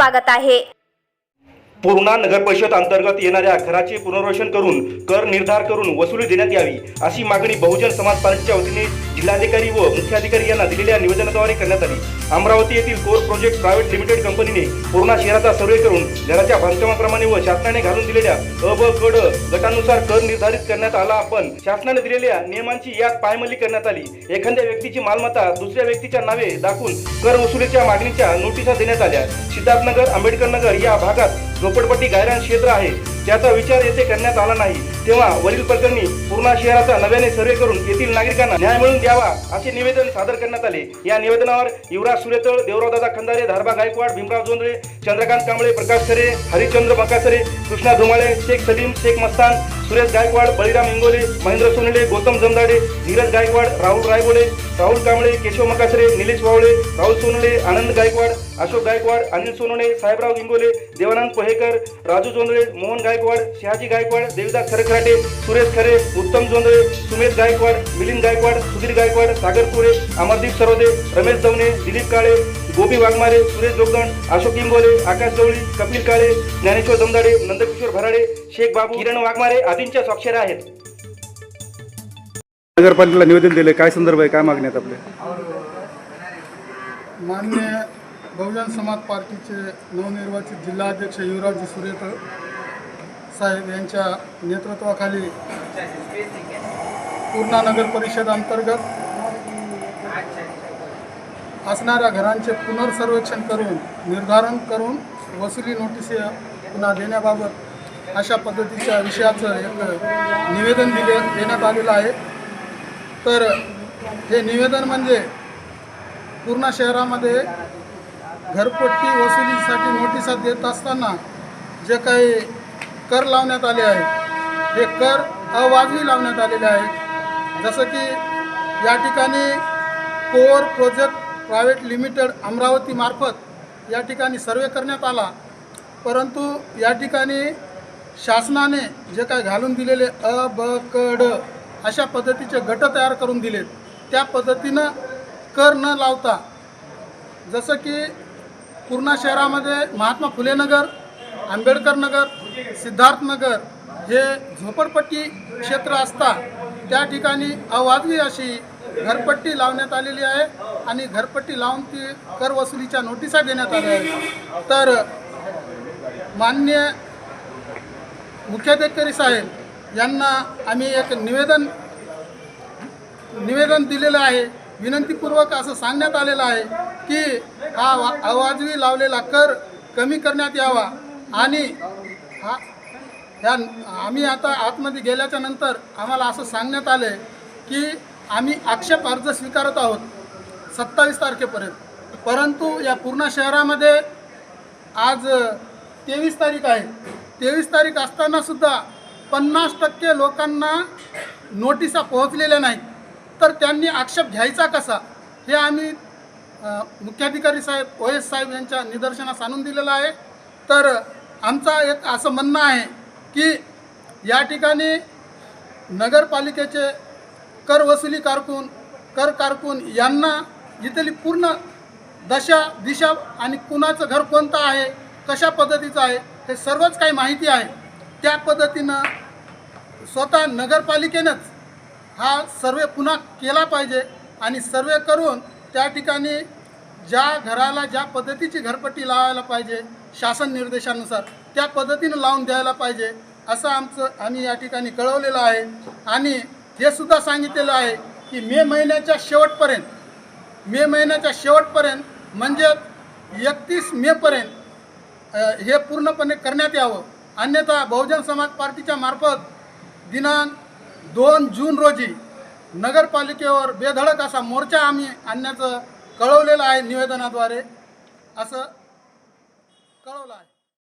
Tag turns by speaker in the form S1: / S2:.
S1: स्वागत आहे.
S2: पूर्णा नगर परिषद अंतर्गत येणाऱ्या घराचे पुनर्वसन करून कर निर्धार करून वसुली देण्यात यावी अशी मागणी बहुजन समाज पार्टीच्या वतीने जिल्हाधिकारी व मुख्याधिकारी यांना दिलेल्या निवेदनाद्वारे करण्यात आली. अमरावती येथील कोर प्रोजेक्ट प्रायव्हेट लिमिटेड कंपनीने पूर्णा शहराचा सर्वे करून घराच्या बांधकामाप्रमाणे व शासनाने घालून दिलेल्या अ ब क गटानुसार कर निर्धारित करण्यात आला पण शासनाने दिलेल्या नियमांची यात पायमल्ली करण्यात आली. एखाद्या व्यक्तीची मालमत्ता दुसऱ्या व्यक्तीच्या नावे दाखवून कर वसुलीच्या मागणीच्या नोटिसा देण्यात आल्या. सिद्धार्थनगर आंबेडकर नगर या भागात झोपडपट्टी गायरान क्षेत्र आहे. ज्याचा विचार येथे करण्यात आला नाही. तेव्हा वरील प्रकरणी पूर्णा शहराचा नव्याने सर्वे करून येथील नागरिकांना न्याय मिळून द्यावा असे निवेदन सादर करण्यात आले. या निवेदनावर युवराज सुरेतळ देवरावदादा खंदारे धारबा गायकवाड भीमराव जोंधळे चंद्रकांत कांबळे प्रकाश खरे हरिश्चंद्र बकासरे कृष्णा धुमाळे शेख सलीम शेख मस्तान सुरेश गायकवाड बळीराम इंगोले महेंद्र सोनेले गौतम जमदाडे धीरज गायकवाड राहुल रायबोले राहुल कांबळे केशव मकासरे निलेश वावळे राहुल सोनले आनंद गायकवाड अशोक गायकवाड अनिल सोनवणे साहेबराव इंगोले देवानंद पोहेकर राजू जोंधळे मोहन गायकवाड शहाजी गायकवाड देविदास खरखराटे सुरेश खरे उत्तम जोंधळे सुमेश गायकवाड मिलिंद गायकवाड सुधीर गायकवाड सागर पुरे अमरदीप सरोदे रमेश दवणे दिलीप काळे गोपी वाघमारे सुरेश जोगदंड अशोक इंगोले आकाश जवळी कपिल काळे ज्ञानेश्वर दमदाडे नंदकिशोर भराडे शेख बाबू किरण वाघमारे आदींच्या स्वाक्षऱ्या आहेत.
S3: नगरपालिकेला निवेदन दिले. काय संदर्भ आहे? काय मागण्यात आपले?
S4: मान्य बहुजन समाज पार्टीचे नवनिर्वाचित जिल्हाध्यक्ष युवराज सुरेकर साहेब यांच्या नेतृत्वाखाली पूर्णा नगर परिषद अंतर्गत असणाऱ्या घरांचे पुनर्सर्वेक्षण करून निर्धारण करून वसुली नोटीस पुन्हा देण्याबाबत अशा पद्धतीच्या विषयाचं एक निवेदन दिले देण्यात आलेलं आहे. तर हे निवेदन म्हणजे पूर्ण शहरामध्ये घरपट्टी वसुलीसाठी नोटिसा देत असताना जे काही कर लावण्यात आले आहेत हे कर अवाजवी लावण्यात आलेले आहेत. जसं की या ठिकाणी कोर प्रोजेक्ट प्रायव्हेट लिमिटेड अमरावतीमार्फत या ठिकाणी सर्वे करण्यात आला. परंतु या ठिकाणी शासनाने जे काय घालून दिलेले अ ब क ड अशा पद्धतीचे गट तयार करून दिलेत. त्या पद्धतीनं कर न लावता जसं की पूर्णा शहरामध्ये महात्मा फुले नगर आंबेडकर नगर सिद्धार्थ नगर हे झोपडपट्टी क्षेत्र असता त्या ठिकाणी अवाजवी अशी घरपट्टी लावण्यात आलेली आहे आणि घरपट्टी लावून ती करवसुलीच्या नोटिसा देण्यात आल्या आहेत. तर मान्य मुख्याधिकारी साहेब यांना आम्ही एक निवेदन निवेदन दिलेलं आहे. विनंतीपूर्वक असं सांगण्यात आलेलं आहे की हा वा- अवाजवी लावलेला कर कमी करण्यात यावा. आणि हा ह्या आम्ही आता आतमध्ये गेल्याच्यानंतर आम्हाला असं सांगण्यात आलं की आम्ही आक्षेप अर्ज स्वीकारत आहोत सत्तावीस तारखेपर्यंत. परंतु या पूर्ण शहरामध्ये आज तेवीस तारीख आहे. तेवीस तारीख असतानासुद्धा पन्नास टक्के लोकांना नोटिसा पोहोचलेल्या नाहीत. तर त्यांनी आक्षेप घ्यायचा कसा? हे आम्ही मुख्याधिकारी साहेब ओ एस साहेब यांच्या निदर्शनास आणून दिलेलं आहे. तर आमचा एक असं म्हणणं आहे की या ठिकाणी नगरपालिकेचे कर वसुली कारकून कर कारकून यांना इथली पूर्ण दशा दिशा आणि कुणाचं घर कोणतं आहे कशा पद्धतीचं आहे हे सर्वच काही माहिती आहे. त्या पद्धतीनं स्वतः नगरपालिकेनंच हा सर्वे पुन्हा केला पाहिजे आणि सर्वे करून त्या ठिकाणी ज्या घराला ज्या पद्धतीची घरपट्टी लावायला पाहिजे शासन निर्देशानुसार त्या पद्धतीनं लावून द्यायला पाहिजे असं आमचं आम्ही या ठिकाणी कळवलेलं आहे. आणि हे सुद्धा सांगितलेलं आहे की मे महिन्याच्या शेवटपर्यंत मे महिन्याच्या शेवटपर्यंत म्हणजे एकतीस मेपर्यंत हे पूर्णपणे करण्यात यावं. अन्यथा बहुजन समाज पार्टीच्या मार्फत दिनांक दोन जून रोजी नगरपालिकेवर बेधडक असा मोर्चा आम्ही आणण्याचं कळवलेलं आहे निवेदनाद्वारे असं कळवलं आहे.